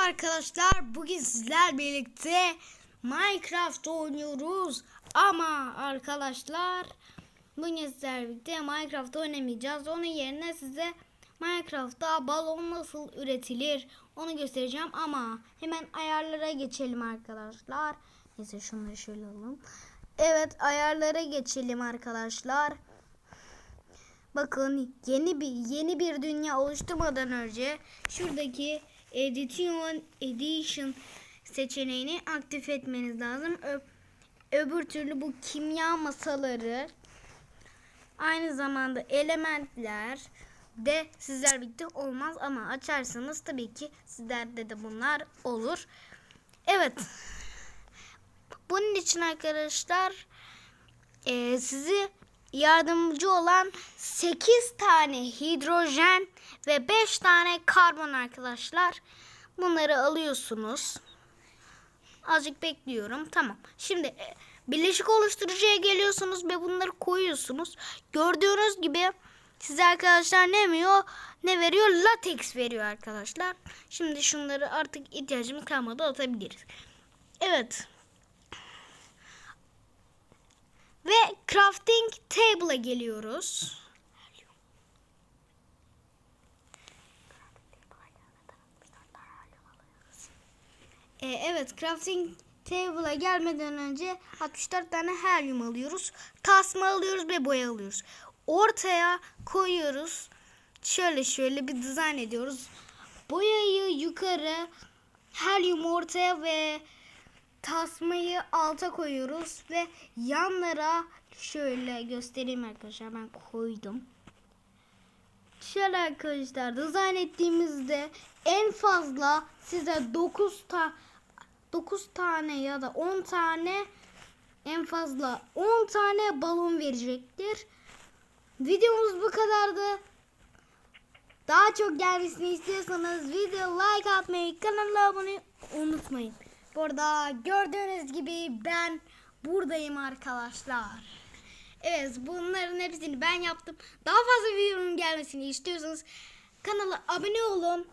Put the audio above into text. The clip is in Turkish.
arkadaşlar. Bugün sizler birlikte Minecraft oynuyoruz. Ama arkadaşlar bugün sizler birlikte Minecraft oynamayacağız. Onun yerine size Minecraft'ta balon nasıl üretilir onu göstereceğim. Ama hemen ayarlara geçelim arkadaşlar. Neyse şunları şöyle alalım. Evet ayarlara geçelim arkadaşlar. Bakın yeni bir yeni bir dünya oluşturmadan önce şuradaki Edition Edition seçeneğini aktif etmeniz lazım. Ö- öbür türlü bu kimya masaları aynı zamanda elementler de sizler birlikte olmaz ama açarsanız tabii ki sizlerde de bunlar olur. Evet. Bunun için arkadaşlar e, sizi yardımcı olan 8 tane hidrojen ve 5 tane karbon arkadaşlar. Bunları alıyorsunuz. Azıcık bekliyorum. Tamam. Şimdi e, birleşik oluşturucuya geliyorsunuz ve bunları koyuyorsunuz. Gördüğünüz gibi size arkadaşlar ne veriyor? Ne veriyor? Latex veriyor arkadaşlar. Şimdi şunları artık ihtiyacımız kalmadı atabiliriz. Evet. Ve crafting table'a geliyoruz. Ee, evet crafting table'a gelmeden önce 64 tane helyum alıyoruz. Tasma alıyoruz ve boya alıyoruz. Ortaya koyuyoruz. Şöyle şöyle bir dizayn ediyoruz. Boyayı yukarı, helyum ortaya ve tasmayı alta koyuyoruz ve yanlara şöyle göstereyim arkadaşlar ben koydum. Şöyle arkadaşlar dizayn ettiğimizde en fazla size 9 ta 9 tane ya da 10 tane en fazla 10 tane balon verecektir. Videomuz bu kadardı. Daha çok gelmesini istiyorsanız video like atmayı, kanala abone unutmayın. Burada gördüğünüz gibi ben buradayım arkadaşlar. Evet bunların hepsini ben yaptım. Daha fazla videonun gelmesini istiyorsanız kanala abone olun.